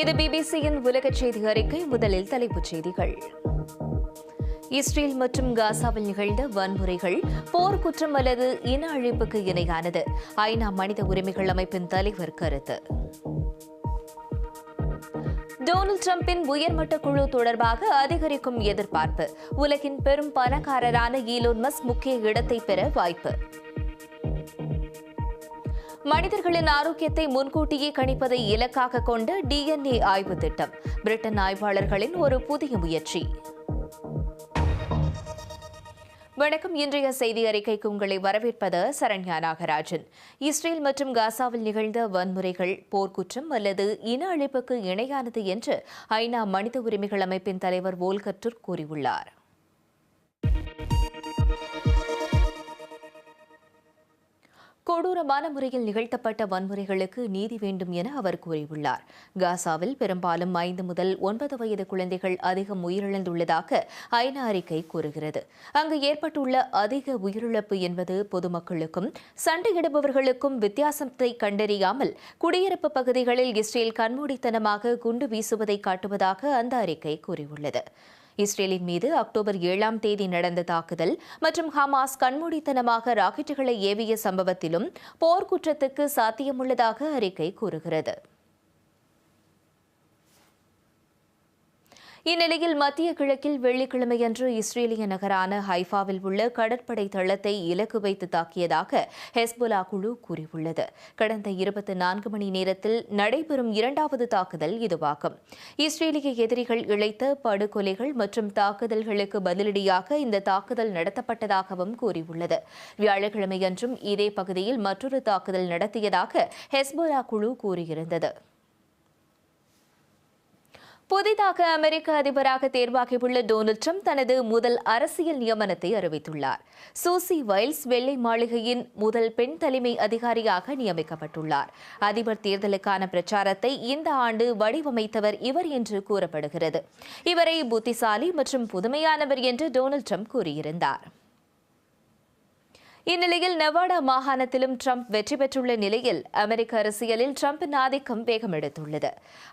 இது பிபிசியின் உலக செய்தி அறிக்கை. முதலில் தலைப்புச் செய்திகள். இஸ்ரேல் மற்றும் காசாவில் நிகழ்ந்த வன்முறைகள் போர் குற்றம் அல்லது இன அழிப்புக்கு இணையானது. ஐநா மனித உரிமைகள் அமைப்பின் தலைவர் கருத்து. டொனால்டு டிரம்பின் உயர்மட்ட குழு தொடர்பாக அதிகரிக்கும் எதிர்பார்ப்பு. உலகின் பெரும் பணக்காரரான ஈலோன் மஸ் முக்கிய இடத்தை பெற வாய்ப்பு. மனிதர்களின் ஆரோக்கியத்தை முன்கூட்டியே கணிப்பதை இலக்காக கொண்ட டிஎன்ஏ ஆய்வு திட்டம். பிரிட்டன் ஆய்வாளர்களின் ஒரு புதிய முயற்சி. வணக்கம். இன்றைய செய்தி அறிக்கைக்கு உங்களை வரவேற்பது சரண்யா நாகராஜன். இஸ்ரேல் மற்றும் காசாவில் நிகழ்ந்த வன்முறைகள் போர்க்குற்றம் அல்லது இன அழிப்புக்கு இணையானது என்று ஐநா மனித உரிமைகள் அமைப்பின் தலைவர் வோல்கர் கூறியுள்ளார். கொடூரமான முறையில் நிகழ்த்தப்பட்ட வன்முறைகளுக்கு நீதி வேண்டும் என அவர் கூறியுள்ளார். காசாவில் பெரும்பாலும் ஐந்து முதல் ஒன்பது வயது குழந்தைகள் அதிகம் உயிரிழந்துள்ளதாக ஐநா அறிக்கை கூறுகிறது. அங்கு ஏற்பட்டுள்ள அதிக உயிரிழப்பு என்பது பொதுமக்களுக்கும் சண்டையிடுபவர்களுக்கும் வித்தியாசத்தை கண்டறியாமல் குடியிருப்பு பகுதிகளில் இஸ்ரேல் கண்மூடித்தனமாக குண்டு வீசுவதை காட்டுவதாக அந்த அறிக்கை கூறியுள்ளது. இஸ்ரேலின் மீது அக்டோபர் ஏழாம் தேதி நடந்த தாக்குதல் மற்றும் ஹமாஸ் கண்மூடித்தனமாக ராக்கெட்டுகளை ஏவிய சம்பவத்திலும் போர்க்குற்றத்துக்கு சாத்தியமுள்ளதாக அறிக்கை கூறுகிறது. இந்நிலையில் மத்திய கிழக்கில் வெள்ளிக்கிழமையன்று இஸ்ரேலிய நகரான ஹைஃபாவில் உள்ள கடற்படை தளத்தை இலக்கு வைத்து தாக்கியதாக ஹெஸ்புலா குழு கூறியுள்ளது. கடந்த இருபத்தி நான்கு மணி நேரத்தில் நடைபெறும் இரண்டாவது தாக்குதல் இதுவாகும். இஸ்ரேலிய எதிரிகள் இழைத்த படுகொலைகள் மற்றும் தாக்குதல்களுக்கு பதிலடியாக இந்த தாக்குதல் நடத்தப்பட்டதாகவும் கூறியுள்ளது. வியாழக்கிழமையன்றும் இதே பகுதியில் மற்றொரு தாக்குதல் நடத்தியதாக ஹெஸ்போலா குழு கூறியிருந்தது. புதிதாக அமெரிக்க அதிபராக தேர்வாகியுள்ள டொனால்டு ட்ரம்ப் தனது முதல் அரசியல் நியமனத்தை அறிவித்துள்ளார். சூசி வைல்ஸ் வெள்ளை மாளிகையின் முதல் பெண் தலைமை அதிகாரியாக நியமிக்கப்பட்டுள்ளார். அதிபர் தேர்தலுக்கான பிரச்சாரத்தை இந்த ஆண்டு வடிவமைத்தவர் இவர் என்று கூறப்படுகிறது. இவரை புத்திசாலி மற்றும் புதுமையானவர் என்று டொனால்டு ட்ரம்ப் கூறியிருந்தார். இந்நிலையில் நெவாடா மாகாணத்திலும் ட்ரம்ப் வெற்றி பெற்றுள்ள நிலையில் அமெரிக்க அரசியலில் ட்ரம்பின் ஆதிக்கம் வேகமெடுத்துள்ளது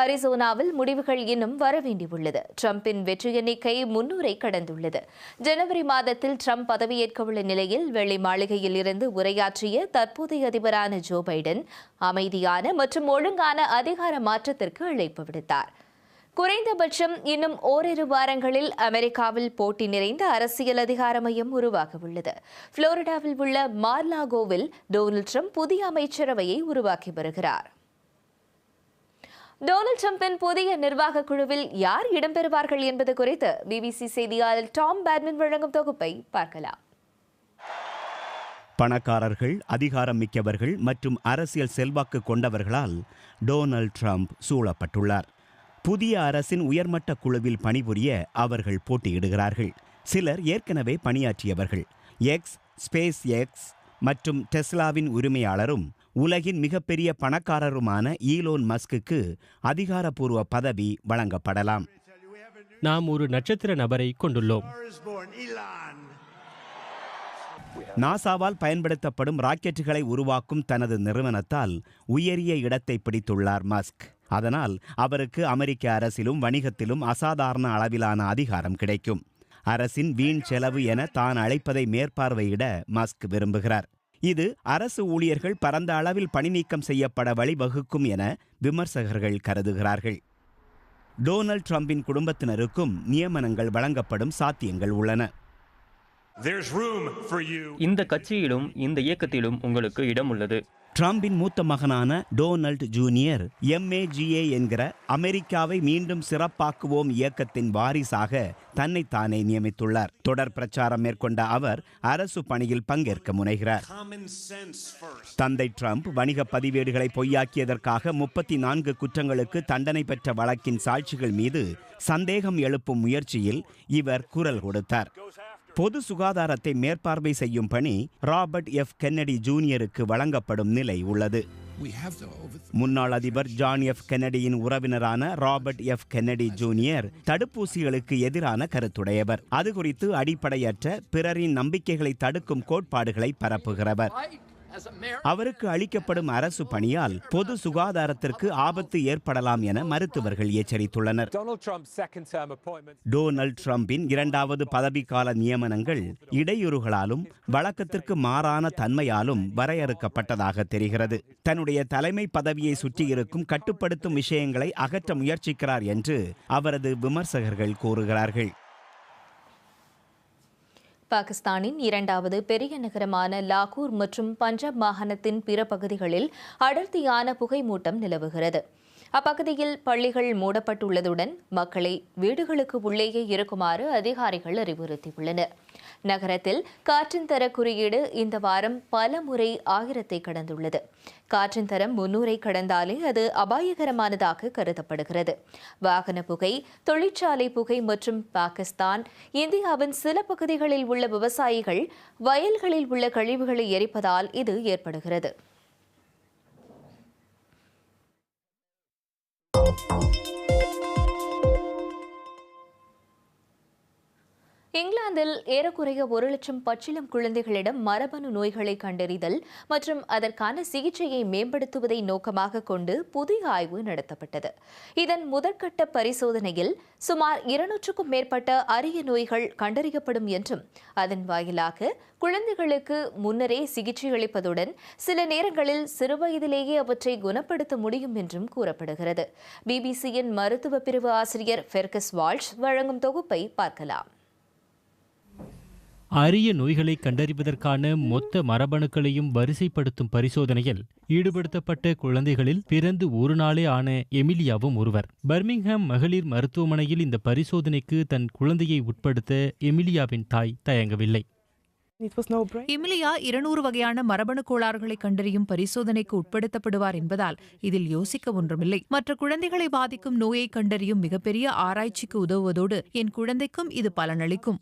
அரிசோனாவில் முடிவுகள் இன்னும் வரவேண்டியுள்ளது ட்ரம்பின் வெற்றி எண்ணிக்கை முன்னூரை கடந்துள்ளது. ஜனவரி மாதத்தில் ட்ரம்ப் பதவியேற்கவுள்ள நிலையில் வெள்ளை மாளிகையில் இருந்து உரையாற்றிய தற்போதைய அதிபரான ஜோ பைடன் அமைதியான மற்றும் ஒழுங்கான அதிகார மாற்றத்திற்கு அழைப்பு விடுத்தார். குறைந்தபட்சம் இன்னும் ஓரிரு வாரங்களில் அமெரிக்காவில் போட்டி நிறைந்த அரசியல் அதிகார மையம் உருவாக உள்ளது புளோரிடாவில் உள்ள மார்லாகோவில் டொனால்ட் ட்ரம்ப் புதிய அமைச்சரவையை உருவாக்கி வருகிறார். டொனால்ட் ட்ரம்பின் புதிய நிர்வாக குழுவில் யார் இடம்பெறுவார்கள் என்பது குறித்து பிபிசி செய்தியாளர் டாம் பேட்மின் வழங்கும் தொகுப்பை பார்க்கலாம். பணக்காரர்கள் அதிகாரம் மிக்கவர்கள் மற்றும் அரசியல் செல்வாக்கு கொண்டவர்களால் டொனால்ட் ட்ரம்ப் சூழப்பட்டுள்ளார். புதிய அரசின் உயர்மட்ட குழுவில் பணிபுரிய அவர்கள் போட்டியிடுகிறார்கள். சிலர் ஏற்கனவே பணியாற்றியவர்கள். எக்ஸ் ஸ்பேஸ் எக்ஸ் மற்றும் டெஸ்லாவின் உரிமையாளரும் உலகின் மிகப்பெரிய பணக்காரருமான ஈலோன் மஸ்குக்கு அதிகாரப்பூர்வ பதவி வழங்கப்படலாம். நாம் ஒரு நட்சத்திர நபரை கொண்டுள்ளோம். நாசாவால் பயன்படுத்தப்படும் ராக்கெட்டுகளை உருவாக்கும் தனது நிறுவனத்தால் உயரிய இடத்தை பிடித்துள்ளார் மஸ்க். அதனால் அவருக்கு அமெரிக்க அரசிலும் வணிகத்திலும் அசாதாரண அளவிலான அதிகாரம் கிடைக்கும். அரசின் வீண் செலவு என தான் அழைப்பதை மேற்பார்வையிட மஸ்க் விரும்புகிறார். இது அரசு ஊழியர்கள் பரந்த அளவில் பணிநீக்கம் செய்யப்பட வழிவகுக்கும் என விமர்சகர்கள் கருதுகிறார்கள். டொனால்ட் ட்ரம்பின் குடும்பத்தினருக்கும் நியமனங்கள் வழங்கப்படும் சாத்தியங்கள் உள்ளன. இந்த கட்சியிலும் இந்த இயக்கத்திலும் உங்களுக்கு இடம் உள்ளது. ட்ரம்பின் மூத்த மகனான டொனால்ட் ஜூனியர் எம்ஏஜிஏ என்கிற அமெரிக்காவை மீண்டும் சிறப்பாக்குவோம் இயக்கத்தின் வாரிசாக தன்னைத்தானே நியமித்துள்ளார். தொடர் பிரச்சாரம் மேற்கொண்ட அவர் அரசு பணியில் பங்கேற்க முனைகிறார். தந்தை ட்ரம்ப் வணிக பதிவேடுகளை பொய்யாக்கியதற்காக முப்பத்தி நான்கு குற்றங்களுக்கு தண்டனை பெற்ற வழக்கின் சாட்சிகள் மீது சந்தேகம் எழுப்பும் முயற்சியில் இவர் குரல் கொடுத்தார். பொது சுகாதாரத்தை மேற்பார்வை செய்யும் பணி ராபர்ட் எஃப். கென்னடி ஜூனியருக்கு வழங்கப்படும் நிலை உள்ளது. முன்னாள் அதிபர் ஜான் எஃப். கென்னடியின் உறவினரான ராபர்ட் எஃப். கென்னடி ஜூனியர் தடுப்பூசிகளுக்கு எதிரான கருத்துடையவர். அது குறித்து அடிப்படையற்ற பிறரின் நம்பிக்கைகளை தடுக்கும் கோட்பாடுகளை பரப்புகிறவர். அவருக்கு அளிக்கப்படும் அரசு பணியால் பொது சுகாதாரத்திற்கு ஆபத்து ஏற்படலாம் என மருத்துவர்கள் எச்சரித்துள்ளனர். டொனால்ட் ட்ரம்பின் இரண்டாவது பதவிக்கால நியமனங்கள் இடையூறுகளாலும் வழக்கத்திற்கு மாறான தன்மையாலும் வரையறுக்கப்பட்டதாக தெரிகிறது தன்னுடைய தலைமை பதவியை சுற்றியிருக்கும் கட்டுப்படுத்தும் விஷயங்களை அகற்ற முயற்சிக்கிறார் என்று அவரது விமர்சகர்கள் கூறுகிறார்கள் பாகிஸ்தானின் இரண்டாவது பெரிய நகரமான லாகூர் மற்றும் பஞ்சாப் மாகாணத்தின் பிற பகுதிகளில் அடர்த்தியான புகைமூட்டம் நிலவுகிறது. அப்பகுதியில் பள்ளிகள் மூடப்பட்டுள்ளதுடன் மக்களை வீடுகளுக்கு உள்ளேயே இருக்குமாறு அதிகாரிகள் அறிவுறுத்தியுள்ளனர். நகரத்தில் காற்றின் தர குறியீடு இந்த வாரம் பல முறை ஆயிரத்தை கடந்துள்ளது. காற்றின் தரம் முன்னூரை கடந்தாலே அது அபாயகரமானதாக கருதப்படுகிறது. வாகன புகை தொழிற்சாலை புகை மற்றும் பாகிஸ்தான் இந்தியாவின் சில பகுதிகளில் உள்ள விவசாயிகள் வயல்களில் உள்ள கழிவுகளை எரிப்பதால் இது ஏற்படுகிறது. இங்கிலாந்தில் ஏறக்குறைய ஒரு லட்சம் பச்சிளம் குழந்தைகளிடம் மரபணு நோய்களை கண்டறிதல் மற்றும் அதற்கான சிகிச்சையை மேம்படுத்துவதை நோக்கமாக கொண்டு புதிய ஆய்வு நடத்தப்பட்டது. இதன் முதற்கட்ட பரிசோதனையில் சுமார் இருநூற்றுக்கும் மேற்பட்ட அரிய நோய்கள் கண்டறியப்படும் என்றும் அதன் வாயிலாக குழந்தைகளுக்கு முன்னரே சிகிச்சை அளிப்பதுடன் சில நேரங்களில் சிறுவயதிலேயே அவற்றை குணப்படுத்த முடியும் என்றும் கூறப்படுகிறது. பிபிசியின் மருத்துவ பிரிவு ஆசிரியர் ஃபெர்கஸ் வால்ஷ் வழங்கும் தொகுப்பை பார்க்கலாம். அரிய நோய்களை கண்டறிவதற்கான மொத்த மரபணுக்களையும் வரிசைப்படுத்தும் பரிசோதனையில் ஈடுபடுத்தப்பட்ட குழந்தைகளில் பிறந்து ஒரு நாளே ஆன எமிலியாவும் ஒருவர். பர்மிங்ஹாம் மகளிர் மருத்துவமனையில் இந்த பரிசோதனைக்கு தன் குழந்தையை உட்படுத்த எமிலியாவின் தாய் தயங்கவில்லை. இமிலியா இருநூறு வகையான மரபணு கோளாறுகளை கண்டறியும் பரிசோதனைக்கு உட்படுத்தப்படுவார் என்பதால் இதில் யோசிக்க ஒன்றுமில்லை. மற்ற குழந்தைகளை பாதிக்கும் நோயை கண்டறியும் மிகப்பெரிய ஆராய்ச்சிக்கு உதவுவதோடு என் குழந்தைக்கும் இது பலனளிக்கும்.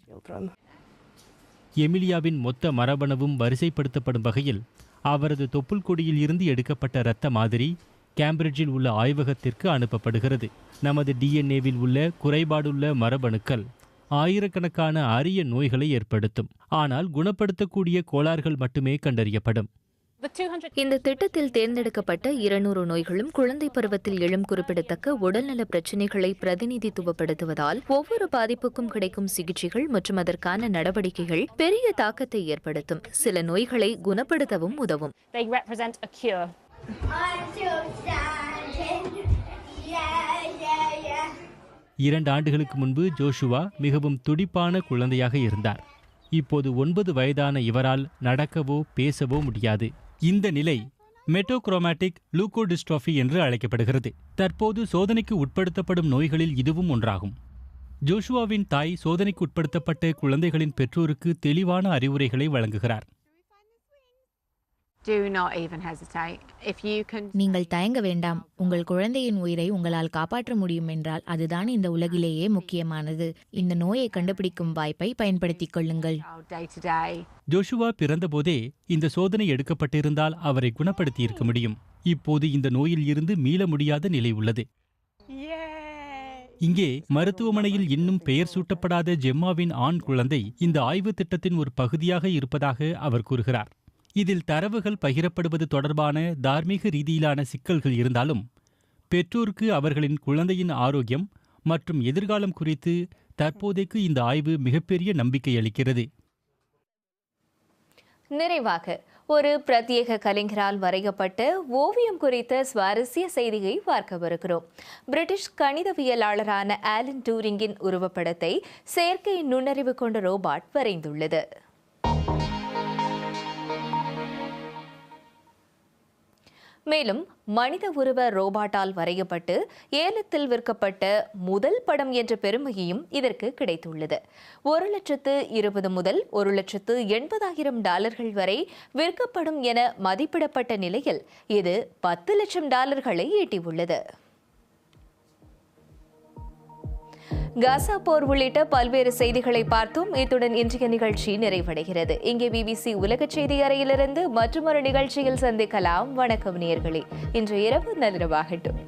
எமிலியாவின் மொத்த மரபணுவும் வரிசைப்படுத்தப்படும் வகையில் அவரது தொப்புள் கொடியில் இருந்து எடுக்கப்பட்ட இரத்த மாதிரி கேம்பிரிட்ஜில் உள்ள ஆய்வகத்திற்கு அனுப்பப்படுகிறது. நமது டிஎன்ஏவில் உள்ள குறைபாடுள்ள மரபணுக்கள் ஆயிரக்கணக்கான அரிய நோய்களை ஏற்படுத்தும். ஆனால் குணப்படுத்தக்கூடிய கோளாறுகள் மட்டுமே கண்டறியப்படும். இந்த திட்டத்தில் தேர்ந்தெடுக்கப்பட்ட இருநூறு நோய்களும் குழந்தை பருவத்தில் எழும் குறிப்பிடத்தக்க உடல்நல பிரச்சினைகளை பிரதிநிதித்துவப்படுத்துவதால் ஒவ்வொரு பாதிப்புக்கும் கிடைக்கும் சிகிச்சைகள் மற்றும் அதற்கான நடவடிக்கைகள் பெரிய தாக்கத்தை ஏற்படுத்தும். சில நோய்களை குணப்படுத்தவும் உதவும். இரண்டு ஆண்டுகளுக்கு முன்பு ஜோஷுவா மிகவும் துடிப்பான குழந்தையாக இருந்தார். இப்போது ஒன்பது வயதான இவரால் நடக்கவோ பேசவோ முடியாது. இந்த நிலை மெட்டோக்ரோமேட்டிக் லூகோடிஸ்ட்ரோஃபி என்று அழைக்கப்படுகிறது. தற்போது சோதனைக்கு உட்படுத்தப்படும் நோய்களில் இதுவும் ஒன்றாகும். ஜோஷுவாவின் தாய் சோதனைக்கு உட்படுத்தப்பட்ட குழந்தைகளின் பெற்றோருக்கு தெளிவான அறிவுரைகளை வழங்குகிறார். நீங்கள் தயங்க வேண்டாம். உங்கள் குழந்தையின் உயிரை உங்களால் காப்பாற்ற முடியும் என்றால் அதுதான் இந்த உலகிலேயே முக்கியமானது. இந்த நோயை கண்டுபிடிக்கும் வாய்ப்பை பயன்படுத்திக் கொள்ளுங்கள். ஜோஷுவா பிறந்தபோதே இந்த சோதனை எடுக்கப்பட்டிருந்தால் அவரை குணப்படுத்தி இருக்க முடியும். இப்போது இந்த நோயில் இருந்து மீள முடியாத நிலை உள்ளது. இங்கே மருத்துவமனையில் இன்னும் பெயர் சூட்டப்படாத ஜெம்மாவின் ஆண் குழந்தை இந்த ஆய்வு திட்டத்தின் ஒரு பகுதியாக இருப்பதாக அவர் கூறுகிறார். இதில் தரவுகள் பகிரப்படுவது தொடர்பான தார்மீக ரீதியிலான சிக்கல்கள் இருந்தாலும் பெற்றோருக்கு அவர்களின் குழந்தையின் ஆரோக்கியம் மற்றும் எதிர்காலம் குறித்து தற்போதைக்கு இந்த ஆய்வு மிகப்பெரிய நம்பிக்கை அளிக்கிறது. நிறைவாக ஒரு பிரத்யேக கலைஞரால் வரையப்பட்ட ஓவியம் குறித்த சுவாரஸ்ய செய்தியை பார்க்கவிருக்கிறோம் பிரிட்டிஷ் கணிதவியலாளரான ஆலன் டூரிங்கின் உருவப்படத்தை செயற்கை நுண்ணறிவு கொண்ட ரோபாட் வரைந்துள்ளது. மேலும் மனித உருவ ரோபாட்டால் வரையப்பட்டு ஏலத்தில் விற்கப்பட்ட முதல் படம் என்ற பெருமையும் இதற்கு கிடைத்துள்ளது. ஒரு லட்சத்து இருபது முதல் ஒரு லட்சத்து எண்பதாயிரம் டாலர்கள் வரை விற்கப்படும் என மதிப்பிடப்பட்ட நிலையில் இது பத்து லட்சம் டாலர்களை ஈட்டியுள்ளது. காசா போர் உள்ளிட்ட பல்வேறு செய்திகளை பார்த்தோம். இத்துடன் இன்றைய நிகழ்ச்சி நிறைவடைகிறது. இங்கே பிபிசி உலக செய்தி அறையிலிருந்து மற்றொரு நிகழ்ச்சியில் சந்திக்கலாம். வணக்கம் நேர்களே இன்று இரவு நள்ளிரவாகட்டும்.